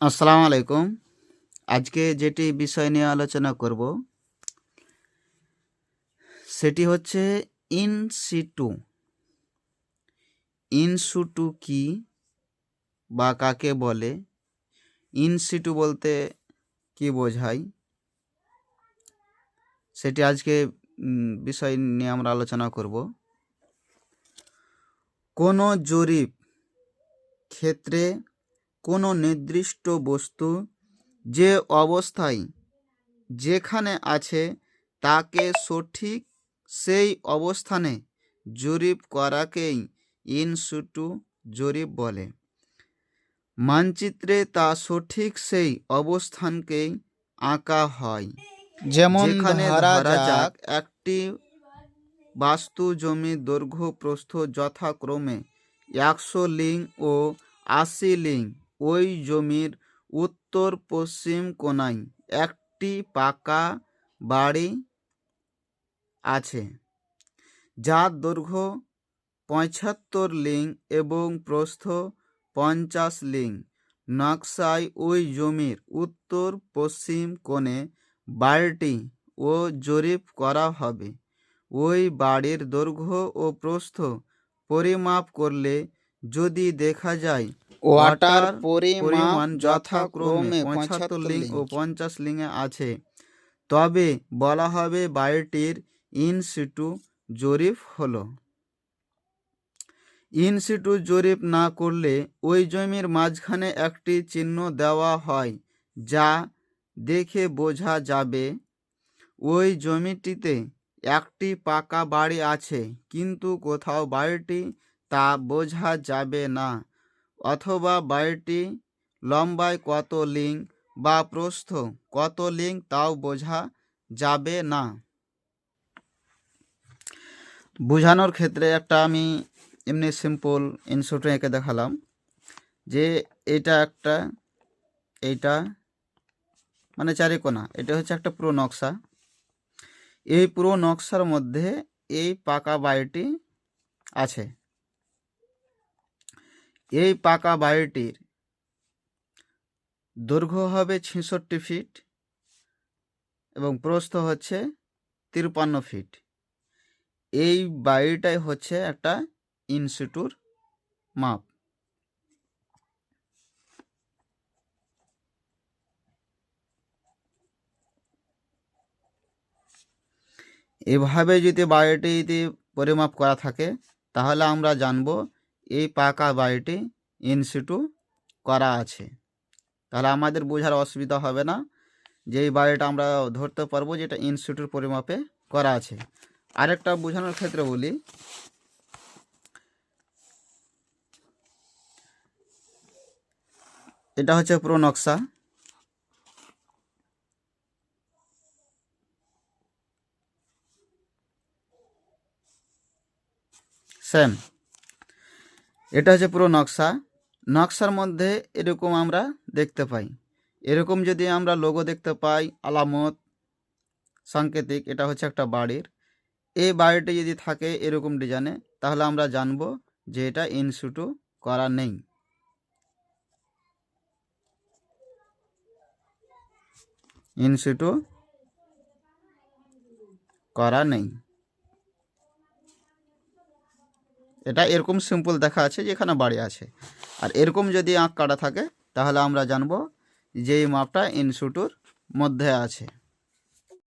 আসসালামু আলাইকুম। আজকে যেটি বিষয় নিয়ে আলোচনা করব, সেটি হচ্ছে ইন সিটু। ইন সিটু কি বা কাকে বলে? ইন সিটু বলতে কি বোঝায়? সেটি আজকে বিষয় নিয়ে আমরা আলোচনা করব। কোনো জরিপ ক্ষেত্রে কোনো নির্দিষ্ট বস্তু যে অবস্থায় যেখানে আছে তাকে সঠিক সেই অবস্থানে জরিপ করাকেই ইন সিটু জরিপ বলে। মানচিত্রে তা সঠিক সেই অবস্থানকেই আঁকা হয়। যেমন ধরা যাক একটি বাস্তু জমি দৈর্ঘ্য প্রস্থ যথাক্রমে একশো লিং ও আশি লিং। ওই জমির উত্তর পশ্চিম কোণায় একটি পাকা বাড়ি আছে, যার দৈর্ঘ্য পঁচাত্তর লিং এবং প্রস্থ পঞ্চাশ লিং। নকশায় ওই জমির উত্তর পশ্চিম কোণে বাড়িটি ও জরিপ করা হবে। ওই বাড়ির দৈর্ঘ্য ও প্রস্থ পরিমাপ করলে যদি দেখা যায় ওয়াটার পরিমাণ যথাক্রমে পঁচাত্তর লিং ও পঞ্চাশ লিংয়ে আছে। তবে বলা হবে বাড়িটির ইন সিটু জরিপ হলো। ইন সিটু জরিপ না করলে ওই জমির মাঝখানে একটি চিহ্ন দেওয়া হয় যা দেখে বোঝা যাবে ওই জমিটিতে একটি পাকা বাড়ি আছে কিন্তু কোথাও বাড়িটি তা বোঝা যাবে না। অথবা বাড়িটি লম্বায় কত লিং বা প্রস্থ কত লিং তাও বোঝা যাবে না। বোঝানোর ক্ষেত্রে একটা আমি এমনি সিম্পল ইনসুটে এঁকে দেখালাম যে এটা একটা, এইটা মানে চারিকোনা, এটা হচ্ছে একটা পুরো নকশা। এই পুরো নকশার মধ্যে এই পাকা বাড়িটি আছে। এই পাকা বাড়িটির দৈর্ঘ্য হবে ছেষট্টি ফিট এবং প্রস্থ হচ্ছে তিরপান্ন ফিট। এই বাড়িটাই হচ্ছে একটা ইনস্টিটিউট মাপ। এভাবে যদি যদি পরিমাপ করা থাকে, তাহলে আমরা জানব এই পাকা বাড়িটি ইনসিটু করা আছে। তাহলে আমাদের বোঝার অসুবিধা হবে না যে এই বাড়িটা আমরা ধরতে পারব যে এটা ইনস্টিটিউট পরিমাপে করা আছে। আরেকটা বোঝানোর ক্ষেত্রে বলি, এটা হচ্ছে পুরো নকশা। সেম এটা হচ্ছে পুরো নকশা। নকশার মধ্যে এরকম আমরা দেখতে পাই। এরকম যদি আমরা লোগো দেখতে পাই, আলামত, সাংকেতিক, এটা হচ্ছে একটা বাড়ির। এই বাড়িটি যদি থাকে এরকম ডিজাইনে তাহলে আমরা জানব যে এটা ইনস্যুটু করা নেই। ইনস্যুটু করা নেই। এটা এরকম সিম্পল দেখা আছে যে এখানে বাড়ি আছে। আর এরকম যদি আঁক কাটা থাকে, তাহলে আমরা জানব যে এই মাপটা ইনসুটুর মধ্যে আছে।